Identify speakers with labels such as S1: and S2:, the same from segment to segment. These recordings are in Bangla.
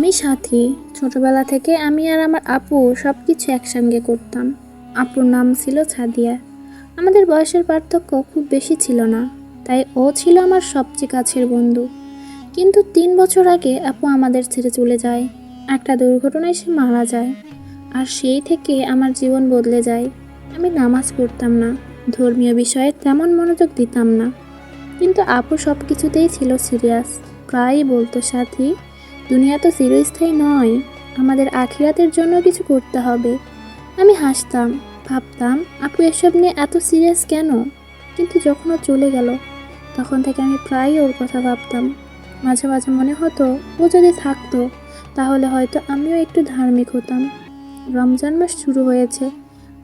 S1: আমি সাথী। ছোটবেলা থেকে আমি আর আমার আপু সব কিছু একসঙ্গে করতাম। আপুর নাম ছিল ছাদিয়া। আমাদের বয়সের পার্থক্য খুব বেশি ছিল না, তাই ও ছিল আমার সবচেয়ে কাছের বন্ধু। কিন্তু তিন বছর আগে আপু আমাদের ছেড়ে চলে যায়। একটা দুর্ঘটনায় সে মারা যায়, আর সেই থেকে আমার জীবন বদলে যায়। আমি নামাজ পড়তাম না, ধর্মীয় বিষয়ে তেমন মনোযোগ দিতাম না। কিন্তু আপু সব কিছুতেই ছিল সিরিয়াস প্রায়ই বলতো, সাথী দুনিয়া তো চিরস্থায়ী নয়, আমাদের আখিরাতের জন্য কিছু করতে হবে। আমি হাসতাম, ভাবতাম, আপু, এসব নিয়ে এত সিরিয়াস কেন? কিন্তু যখন ও চলে গেল, তখন থেকে আমি প্রায়ই ওর কথা ভাবতাম। মাঝে মাঝে মনে হতো, ও যদি থাকতো, তাহলে হয়তো আমিও একটু ধার্মিক হতাম। রমজান মাস শুরু হয়েছে,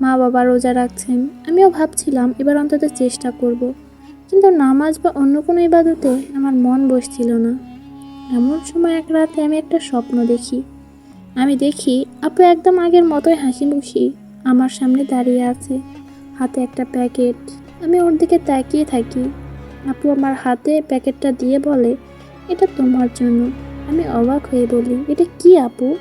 S1: মা বাবা রোজা রাখছেন, আমিও ভাবছিলাম এবার অন্তত চেষ্টা করব। কিন্তু নামাজ বা অন্য কোনো ইবাদতে আমার মন বসছিল না। এমন সময় এক রাতে আমি একটা স্বপ্ন দেখি। আমি দেখি, আপু একদম আগের মতোই হাসি খুশি আমার সামনে দাঁড়িয়ে আছে, হাতে একটা প্যাকেট। আমি ওর দিকে তাকিয়ে থাকি। আপু আমার হাতে প্যাকেটটা দিয়ে বলে, এটা তোমার জন্য। আমি অবাক হয়ে বলি, এটা কি আপু?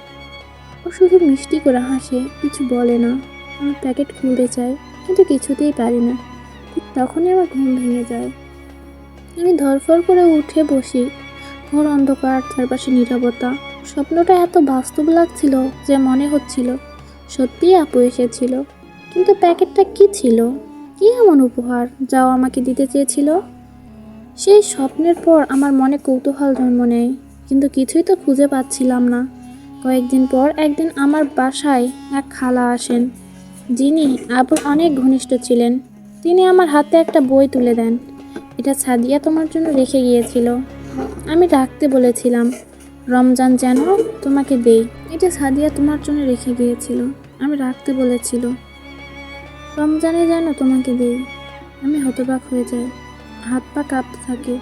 S1: ও শুধু মিষ্টি করে হাসে, কিছু বলে না। আমি প্যাকেট খুলতে চাই, কিন্তু কিছুতেই পারি না। তখনই আমার ঘুম ভেঙে যায়। আমি ধরফর করে উঠে বসি। ঘর অন্ধকার, চারপাশে নীরবতা। স্বপ্নটা এত বাস্তব লাগছিল যে মনে হচ্ছিল, সত্যিই আপু এসেছিল। কিন্তু প্যাকেটটা কি ছিল? কি এমন উপহার যাও আমাকে দিতে চেয়েছিল? সেই স্বপ্নের পর আমার মনে কৌতূহল জন্ম নেয়, কিন্তু কিছুই তো খুঁজে পাচ্ছিলাম না। কয়েকদিন পর একদিন আমার বাসায় এক খালা আসেন। যিনি আপুর অনেক ঘনিষ্ঠ ছিলেন। তিনি আমার হাতে একটা বই তুলে দেন। এটা সাদিয়া তোমার জন্য রেখে গিয়েছিল। আমি রাখতে বলেছিলাম, রমজান যেন তোমাকে দেই। এটা সাদিয়া তোমার জন্য রেখে গিয়েছিল। আমি রাখতে বলেছিল, রমজানে যেন তোমাকে দেই। আমি হতবাক হয়ে যাই। হাত পা কাঁপতে থাকে।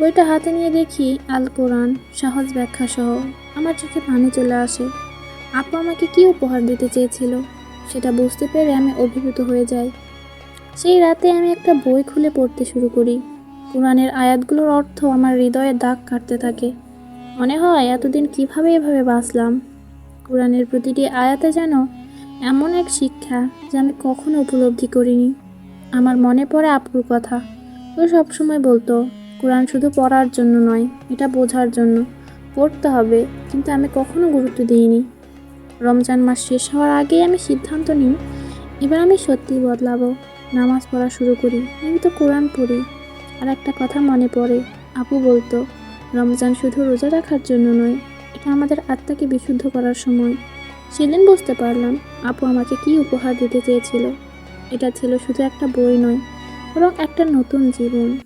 S1: বইটা হাতে নিয়ে দেখি আল কোরআন, সহজ ব্যাখ্যা সহ আমার চোখে পানি চলে আসে। আপু আমাকে কি উপহার দিতে চেয়েছিল? সেটা বুঝতে পেরে আমি অভিভূত হয়ে যাই। সেই রাতে আমি একটা বই খুলে পড়তে শুরু করি। কোরআনের আয়াতগুলোর অর্থ আমার হৃদয়ে দাগ কাটতে থাকে। মনে হয় এতদিন কীভাবে এভাবে বাঁচলাম? কোরআনের প্রতিটি আয়াতে যেন এমন এক শিক্ষা যা আমি কখনো উপলব্ধি করিনি। আমার মনে পড়ে আপুর কথা। ও সবসময় বলতো, কোরআন শুধু পড়ার জন্য নয়, এটা বোঝার জন্য। পড়তে হবে, কিন্তু আমি কখনো গুরুত্ব দিইনি। রমজান মাস শেষ হওয়ার আগেই আমি সিদ্ধান্ত নিই, এবার আমি সত্যিই বদলাবো। নামাজ পড়া শুরু করি আমি তো কোরআন পড়ি। আর একটা কথা মনে পড়ে। আপু বলতো, রমজান শুধু রোজা রাখার জন্য নয়, এটা আমাদের আত্মাকে বিশুদ্ধ করার সময়। সেদিন বুঝতে পারলাম আপু আমাকে কি উপহার দিতে চেয়েছিল। এটা ছিল শুধু একটা বই নয়, বরং একটা নতুন জীবন।